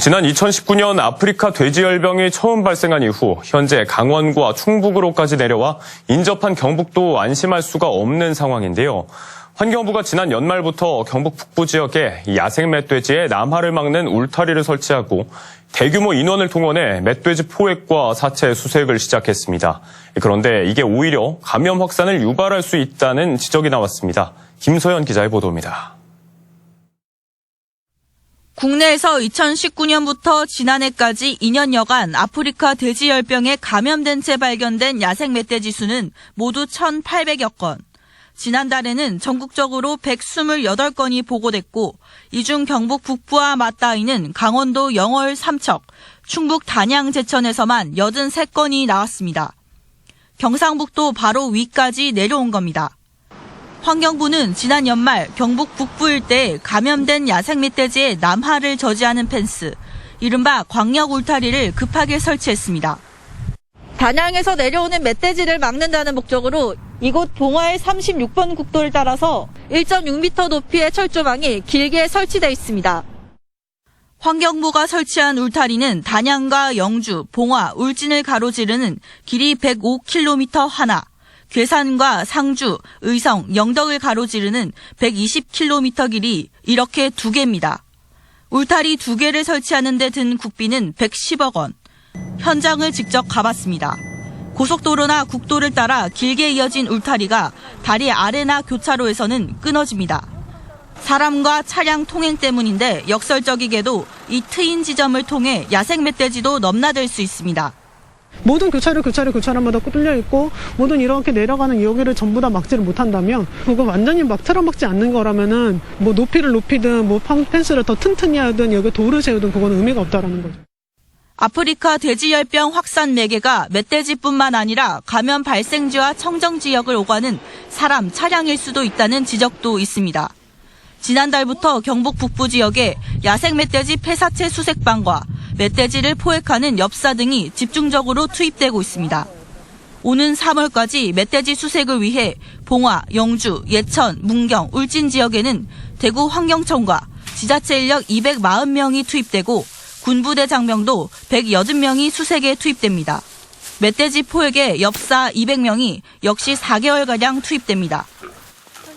지난 2019년 아프리카 돼지열병이 처음 발생한 이후 현재 강원과 충북으로까지 내려와 인접한 경북도 안심할 수가 없는 상황인데요. 환경부가 지난 연말부터 경북 북부 지역에 야생 멧돼지의 남하를 막는 울타리를 설치하고 대규모 인원을 동원해 멧돼지 포획과 사체 수색을 시작했습니다. 그런데 이게 오히려 감염 확산을 유발할 수 있다는 지적이 나왔습니다. 김소연 기자의 보도입니다. 국내에서 2019년부터 지난해까지 2년여간 아프리카 돼지열병에 감염된 채 발견된 야생 멧돼지 수는 모두 1,800여 건. 지난달에는 전국적으로 128건이 보고됐고, 이중 경북 북부와 맞닿아있는 강원도 영월 삼척, 충북 단양 제천에서만 83건이 나왔습니다. 경상북도 바로 위까지 내려온 겁니다. 환경부는 지난 연말 경북 북부 일대에 감염된 야생 멧돼지의 남하를 저지하는 펜스, 이른바 광역 울타리를 급하게 설치했습니다. 단양에서 내려오는 멧돼지를 막는다는 목적으로 이곳 봉화의 36번 국도를 따라서 1.6m 높이의 철조망이 길게 설치되어 있습니다. 환경부가 설치한 울타리는 단양과 영주, 봉화, 울진을 가로지르는 길이 105km 하나, 괴산과 상주, 의성, 영덕을 가로지르는 120km 길이 이렇게 두 개입니다. 울타리 두 개를 설치하는 데 든 국비는 110억 원. 현장을 직접 가봤습니다. 고속도로나 국도를 따라 길게 이어진 울타리가 다리 아래나 교차로에서는 끊어집니다. 사람과 차량 통행 때문인데 역설적이게도 이 트인 지점을 통해 야생 멧돼지도 넘나들 수 있습니다. 모든 교차로 교차로 교차로마다 뚫려 있고 모든 이렇게 내려가는 여기를 전부 다 막지를 못한다면 그거 완전히 막 틀어막지 않는 거라면은 뭐 높이를 높이든 뭐 판- 펜스를 더 튼튼히 하든 여기 돌을 세우든 그거는 의미가 없다라는 거죠. 아프리카 돼지열병 확산 매개가 멧돼지뿐만 아니라 감염 발생지와 청정 지역을 오가는 사람, 차량일 수도 있다는 지적도 있습니다. 지난달부터 경북 북부 지역에 야생 멧돼지 폐사체 수색반과 멧돼지를 포획하는 엽사 등이 집중적으로 투입되고 있습니다. 오는 3월까지 멧돼지 수색을 위해 봉화, 영주, 예천, 문경, 울진 지역에는 대구 환경청과 지자체 인력 240명이 투입되고 군부대 장병도 180명이 수색에 투입됩니다. 멧돼지 포획에 엽사 200명이 역시 4개월가량 투입됩니다.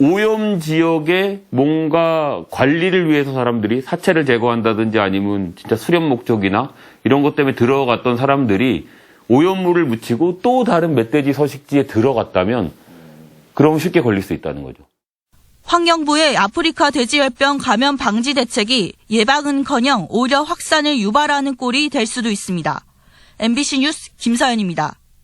오염 지역에 뭔가 관리를 위해서 사람들이 사체를 제거한다든지 아니면 진짜 수련 목적이나 이런 것 때문에 들어갔던 사람들이 오염물을 묻히고 또 다른 멧돼지 서식지에 들어갔다면 그럼 쉽게 걸릴 수 있다는 거죠. 환경부의 아프리카 돼지열병 감염 방지 대책이 예방은커녕 오히려 확산을 유발하는 꼴이 될 수도 있습니다. MBC 뉴스 김사연입니다.